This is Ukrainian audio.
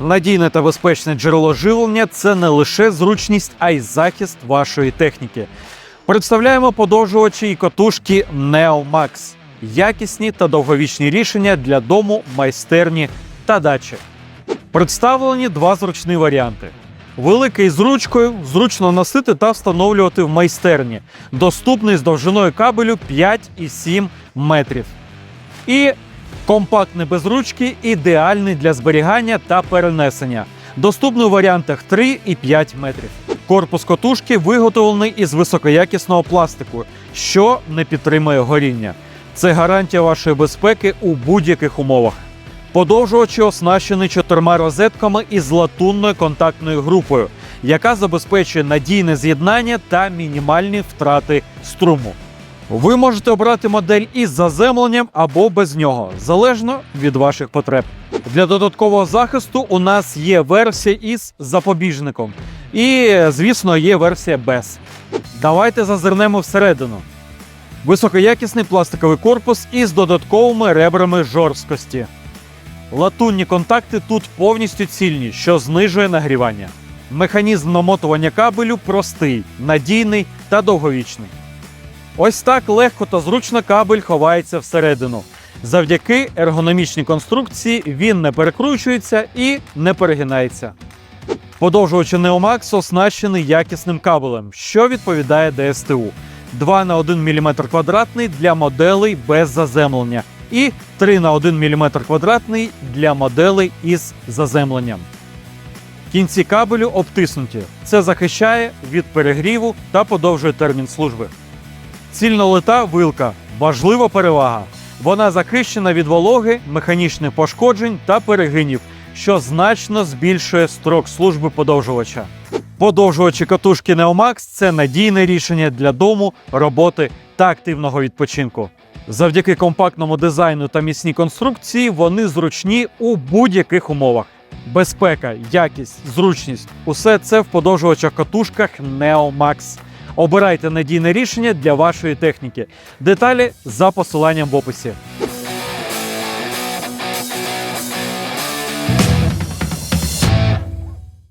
Надійне та безпечне джерело живлення це не лише зручність, а й захист вашої техніки. Представляємо подовжувачі і котушки NeoMax. Якісні та довговічні рішення для дому, майстерні та дачі. Представлені два зручні варіанти. Великий з ручкою, зручно носити та встановлювати в майстерні. Доступний з довжиною кабелю 5,7 метрів. І компактний без ручки, ідеальний для зберігання та перенесення. Доступний у варіантах 3 і 5 метрів. Корпус котушки виготовлений із високоякісного пластику, що не підтримує горіння. Це гарантія вашої безпеки у будь-яких умовах. Подовжувачі оснащені чотирма розетками із латунною контактною групою, яка забезпечує надійне з'єднання та мінімальні втрати струму. Ви можете обрати модель із заземленням або без нього, залежно від ваших потреб. Для додаткового захисту у нас є версія із запобіжником. І, звісно, є версія без. Давайте зазирнемо всередину. Високоякісний пластиковий корпус із додатковими ребрами жорсткості. Латунні контакти тут повністю цільні, що знижує нагрівання. Механізм намотування кабелю простий, надійний та довговічний. Ось так легко та зручно кабель ховається всередину. Завдяки ергономічній конструкції він не перекручується і не перегинається. Подовжувач Neomax оснащений якісним кабелем, що відповідає ДСТУ. 2 на 1 мм квадратний для моделей без заземлення і 3 на 1 мм квадратний для моделей із заземленням. Кінці кабелю обтиснуті. Це захищає від перегріву та подовжує термін служби. Цільнолита вилка важлива перевага. Вона захищена від вологи, механічних пошкоджень та перегинів, що значно збільшує строк служби подовжувача. Подовжувачі катушки Neomax – це надійне рішення для дому, роботи та активного відпочинку. Завдяки компактному дизайну та міцній конструкції вони зручні у будь-яких умовах. Безпека, якість, зручність усе це в подовжувачах катушках Neomax. Обирайте надійне рішення для вашої техніки. Деталі за посиланням в описі.